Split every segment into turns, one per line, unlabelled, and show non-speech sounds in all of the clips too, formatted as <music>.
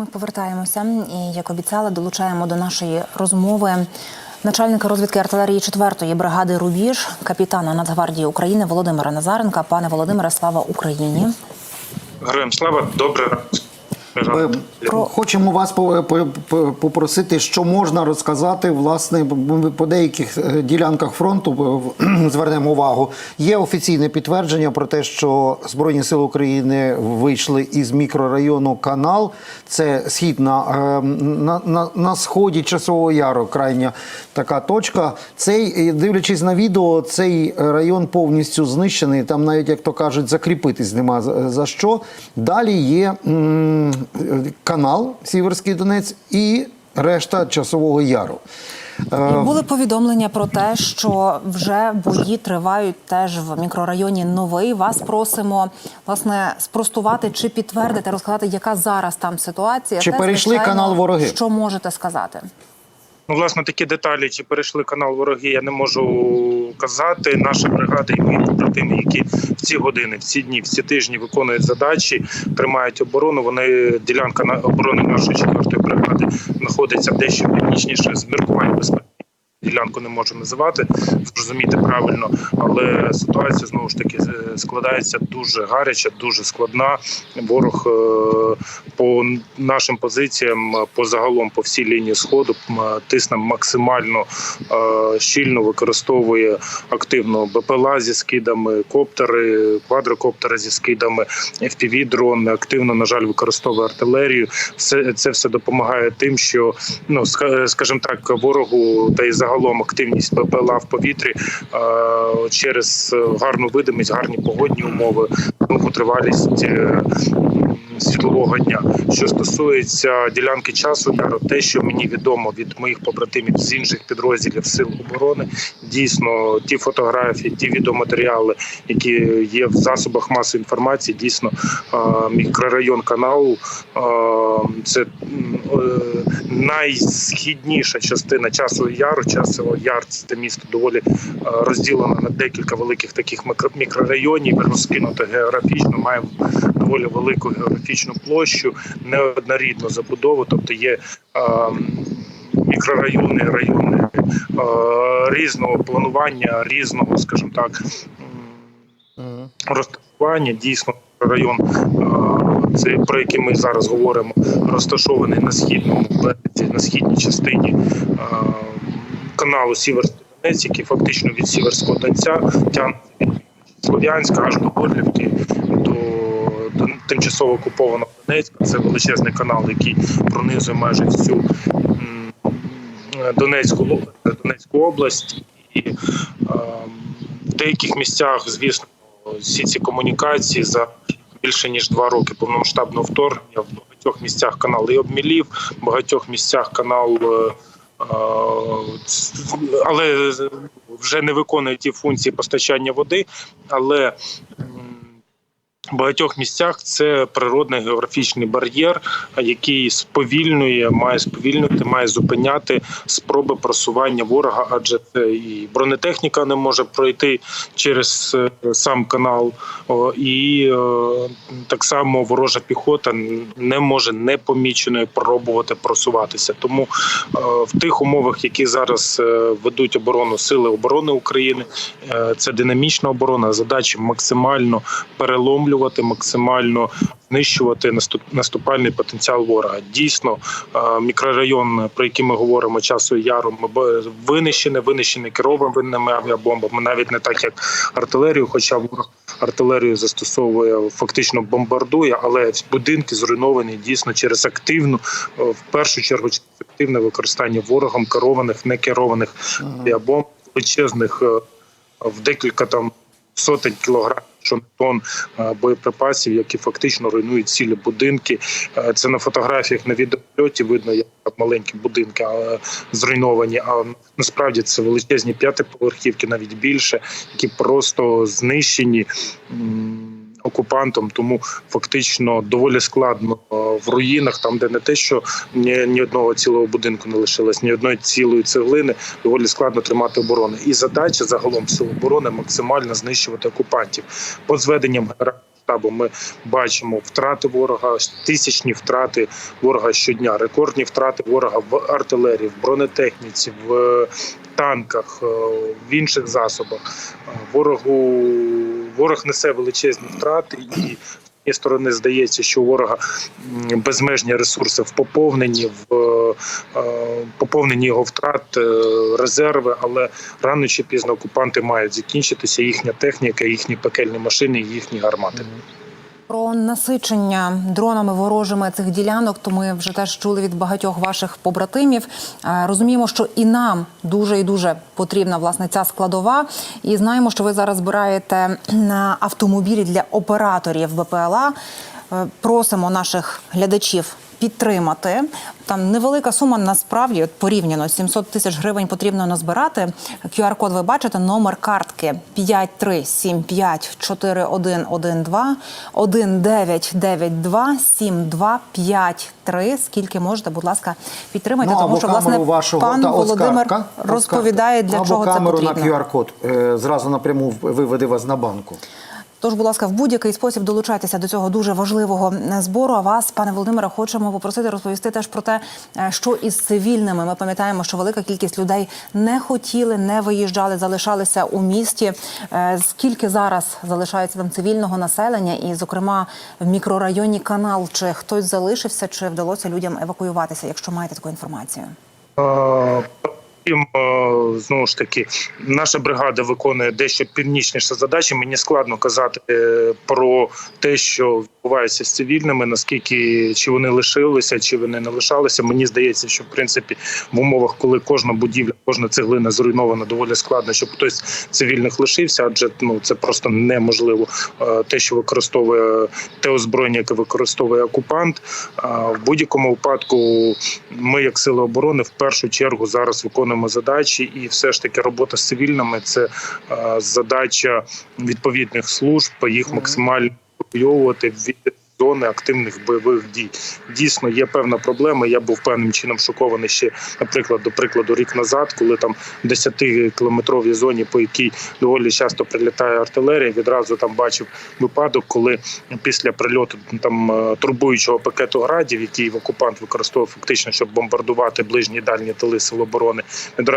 Ми повертаємося і, як обіцяли, долучаємо до нашої розмови начальника розвідки артилерії 4-ї бригади Рубіж, капітана Нацгвардії України Володимира Назаренка. Пане Володимире, слава Україні!
Героям слава, добре
Про-
Хочемо вас по- по- по- попросити, що можна розказати власне ми по деяких е, ділянках фронту <clears throat> звернемо увагу. Є офіційне підтвердження про те, що Збройні Сили України вийшли із мікрорайону Канал. Це схід на, е, на, на, на сході часового яру, крайня така точка. Цей, е, дивлячись на відео, цей район повністю знищений. Там навіть, як то кажуть, закріпитись нема за, за що. Далі є канал Сіверський Донець і решта часового яру.
І були повідомлення про те, що вже бої тривають теж в мікрорайоні Новий. Вас просимо власне спростувати чи підтвердити, розказати, яка зараз там ситуація.
Чи
Те,
перейшли
звичайно,
канал вороги?
Що можете сказати?
Ну, власне, такі деталі, чи перейшли канал вороги, я не можу казати. Наша бригада і мої побратими, які в ці години, в ці дні, в ці тижні виконують задачі, тримають оборону. Вони ділянка на оборони нашої четвертої бригади знаходиться дещо північніше з міркувань безпеки. Ділянку не можу називати, зрозуміти правильно, але ситуація знову ж таки складається дуже гаряча, дуже складна. Ворог е, по нашим позиціям, по загалом по всій лінії сходу тисне максимально е, щільно, використовує активно БПЛА зі скидами, коптери, квадрокоптери зі скидами, fpv дрони активно, на жаль, використовує артилерію. Все це все допомагає тим, що ну ска- скажімо так, ворогу та й загалом активність ППЛА в повітрі е, через гарну видимість, гарні погодні умови, довготривалість світлового дня. Що стосується ділянки часу, яру, те, що мені відомо від моїх побратимів з інших підрозділів сил оборони, дійсно ті фотографії, ті відеоматеріали, які є в засобах масової інформації, дійсно мікрорайон каналу це е, найсхідніша частина часу яру. Часово яр це місто доволі е, розділено на декілька великих таких мікро- мікрорайонів, розкинуто географічно, має доволі велику географічну площу, неоднорідну забудову, тобто є. е, Мікрорайони, райони різного планування, різного, скажімо так, розташування. Дійсно, район, це про який ми зараз говоримо, розташований на східному березі, на східній частині каналу Сіверський Донець, який фактично від Сіверського Донця тягне від Слов'янська аж до Горлівки, до, до тимчасово окупованого Донецька. Це величезний канал, який пронизує майже всю Донецьку, Донецьку область. І е, в деяких місцях, звісно, всі ці комунікації за більше ніж два роки повномасштабного вторгнення в багатьох місцях канал і обмілів, в багатьох місцях канал. е, е, Але вже не виконує ті функції постачання води, але багатьох місцях це природний географічний бар'єр, який сповільнює, має сповільнювати, має зупиняти спроби просування ворога, адже це і бронетехніка не може пройти через е, сам канал, і е, так само ворожа піхота не може непоміченою пробувати просуватися. Тому е, в тих умовах, які зараз ведуть оборону сили оборони України, це динамічна оборона, задача максимально переломлювати, максимально знищувати наступ- наступальний потенціал ворога. Дійсно, е, мікрорайон, про який ми говоримо, ми б- винищений, винищений керованими авіабомбами, навіть не так як артилерію, хоча ворог артилерію застосовує, фактично бомбардує, але будинки зруйновані дійсно через активну, е, в першу чергу через активне використання ворогом керованих, некерованих авіабомб, величезних е, в декілька там сотень кілограмів не тонн е, боєприпасів, які фактично руйнують цілі будинки. Е, Це на фотографіях на відеольоті видно, як маленькі будинки зруйновані. А насправді це величезні п'ятиповерхівки, навіть більше, які просто знищені. Окупантом, тому фактично доволі складно е, в руїнах, там де не те, що ні, ні одного цілого будинку не лишилось, ні одної цілої цеглини, доволі складно тримати оборону. І задача загалом сил оборони максимально знищувати окупантів. По зведенням штабу ми бачимо втрати ворога, тисячні втрати ворога щодня, рекордні втрати ворога в артилерії, в бронетехніці, в е, танках, е, в інших засобах. Ворогу ворог несе величезні втрати і. З сторони здається, що у ворога безмежні ресурси в поповненні, в е, е, поповненні його втрат, е, резерви, але рано чи пізно окупанти мають закінчитися їхня техніка, їхні пекельні машини, їхні гармати.
Про насичення дронами ворожими цих ділянок, то ми вже теж чули від багатьох ваших побратимів. Е, Розуміємо, що і нам дуже і дуже потрібна власне ця складова. І знаємо, що ви зараз збираєте на автомобілі для операторів БПЛА. Е, Просимо наших глядачів підтримати. Там невелика сума насправді от порівняно 700 тисяч гривень потрібно назбирати. QR-код ви бачите, номер картки 53754112 1992 7253. Скільки можете, будь ласка, підтримайте, тому що власне пан
та,
Володимир
Оскарка,
розповідає для
або
чого це
камеру
потрібно.
на QR-код. Е, Зразу напряму виведе вас на банку.
Тож, будь ласка, в будь-який спосіб долучайтеся до цього дуже важливого е, збору. А вас, пане Володимире, хочемо попросити розповісти теж про те, е, що із цивільними. Ми пам'ятаємо, що велика кількість людей не хотіли, не виїжджали, залишалися у місті. Е, Скільки зараз залишається там цивільного населення, і, зокрема, в мікрорайоні канал, чи хтось залишився, чи вдалося людям евакуюватися, якщо маєте таку інформацію?
Втім, е, знову ж таки, наша бригада виконує дещо північніше задачі. Мені складно казати е, про те, що відбувається з цивільними, наскільки чи вони лишилися, чи вони не лишалися. Мені здається, що в принципі в умовах, коли кожна будівля, кожна цеглина зруйнована, доволі складно, щоб хтось з цивільних лишився, адже ну це просто неможливо. Е, Те, що використовує те озброєння, яке використовує окупант, в будь-якому випадку ми, як сили оборони, в першу чергу зараз виконуємо задачі, і все ж таки робота з цивільними це е, задача відповідних служб, їх максимально евакуйовувати від зони активних бойових дій. Дійсно, є певна проблема. Я був певним чином шокований ще, наприклад, до прикладу, рік назад, коли там в 10-кілометровій зоні, по якій доволі часто прилітає артилерія, відразу там бачив випадок, коли після прильоту там е, турбуючого пакету градів, який окупант використовував фактично, щоб бомбардувати ближні і дальні тили сил оборони,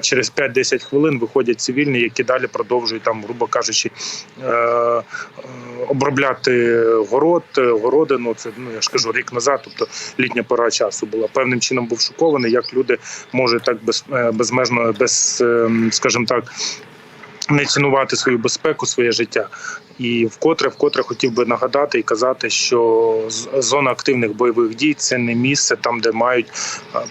через 5-10 хвилин виходять цивільні, які далі продовжують там, грубо кажучи, е, е, обробляти город, е, городину. Це ну я ж кажу рік назад, тобто літня пора часу була. Певним чином був шокований, як люди можуть так без е, безмежно, без, е, скажімо так. Не цінувати свою безпеку, своє життя, і вкотре, вкотре хотів би нагадати і казати, що зона активних бойових дій це не місце там, де мають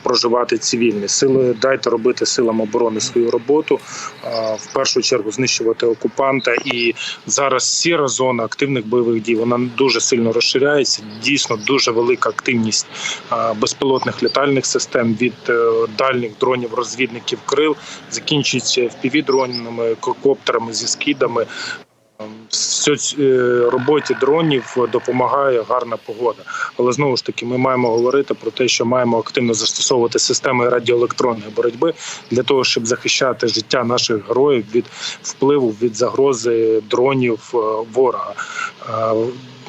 проживати цивільні сили. Дайте робити силам оборони свою роботу, в першу чергу знищувати окупанта. І зараз сіра зона активних бойових дій вона дуже сильно розширяється. Дійсно, дуже велика активність безпілотних літальних систем від е, дальніх дронів, розвідників крил, закінчується впівдронами, коптерами зі скидами. В е, роботі дронів допомагає гарна погода. Але знову ж таки, ми маємо говорити про те, що маємо активно застосовувати системи радіоелектронної боротьби для того, щоб захищати життя наших героїв від впливу від загрози дронів е, ворога.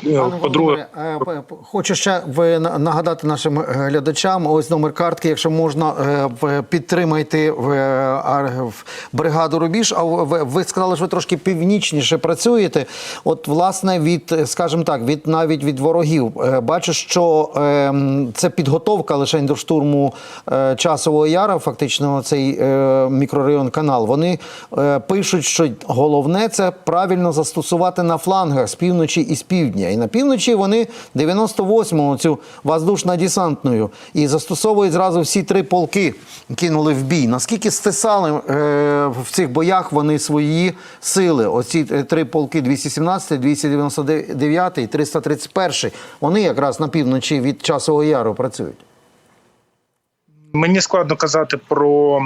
Е, По-друге,
е, хочу ще ви на- нагадати нашим е, глядачам. Ось номер картки. Якщо можна, підтримайте бригаду Рубіж. А ви, сказали, що ви трошки північніше працюєте. От, власне, від, скажімо так, від навіть від ворогів. Бачу, що е, це підготовка лише до штурму часового яра. Фактично, цей мікрорайон канал. Вони пишуть, що головне це правильно застосувати на флангах з півночі і з півдня. І на півночі вони 98-му цю воздушно-десантною і застосовують зразу всі три полки, кинули в бій. Наскільки стисали е, в цих боях вони свої сили? Оці е, три полки 217, 299 і 331. Вони якраз на півночі від часового яру працюють.
Мені складно казати про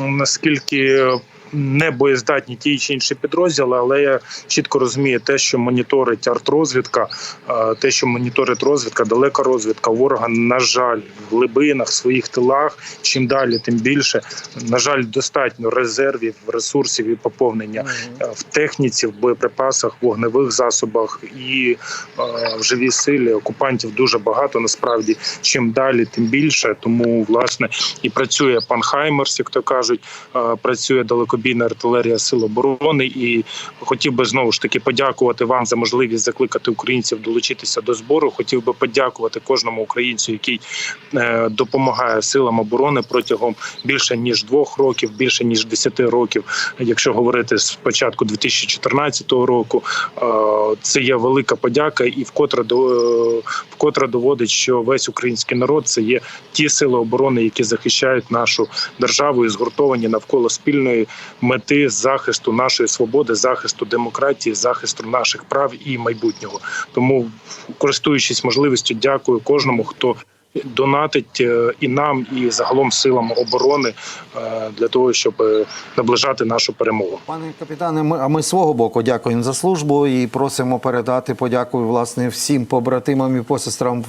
наскільки не боєздатні ті чи інші підрозділи, але я чітко розумію те, що моніторить артрозвідка, е, те, що моніторить розвідка, далека розвідка ворога, на жаль, в глибинах, в своїх тилах. Чим далі, тим більше. На жаль, достатньо резервів, ресурсів і поповнення е, в техніці, в боєприпасах, вогневих засобах і е, в живій силі окупантів дуже багато. Насправді, чим далі, тим більше. Тому власне і працює пан Хаймерс, як то кажуть, працює далекобійна артилерія Сил оборони. І хотів би знову ж таки подякувати вам за можливість закликати українців долучитися до збору. Хотів би подякувати кожному українцю, який е, допомагає силам оборони протягом більше ніж двох років, більше ніж десяти років. Якщо говорити з початку 2014 року, е, це є велика подяка, і вкотре до е, вкотре доводить, що весь український народ це є ті сили оборони, які захищають нашу державу і згуртовані навколо спільної мети захисту нашої свободи, захисту демократії, захисту наших прав і майбутнього. Тому, користуючись можливістю, дякую кожному, хто донатить е, і нам, і загалом силам оборони е, для того, щоб е, наближати нашу перемогу.
Пане капітане, ми, а ми свого боку дякуємо за службу і просимо передати подякую власне всім побратимам і посестрам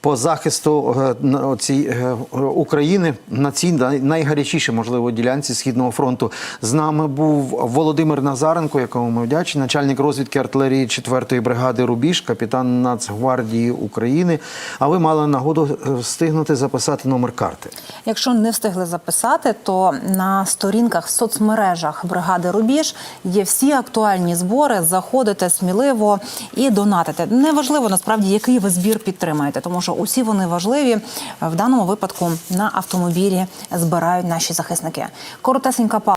по захисту на цій, України на цій най- найгарячішій, можливо, ділянці Східного фронту. З нами був Володимир Назаренко, якому ми вдячні, начальник розвідки артилерії 4-ї бригади Рубіж, капітан Нацгвардії України. А ви мали нагоду е, встигнути записати номер карти.
Якщо не встигли записати, то на сторінках в соцмережах бригади Рубіж є всі актуальні збори. Заходите сміливо і донатите. Неважливо насправді, який ви збір підтримаєте, тому що усі вони важливі. В даному випадку на автомобілі збирають наші захисники. Коротесенька па.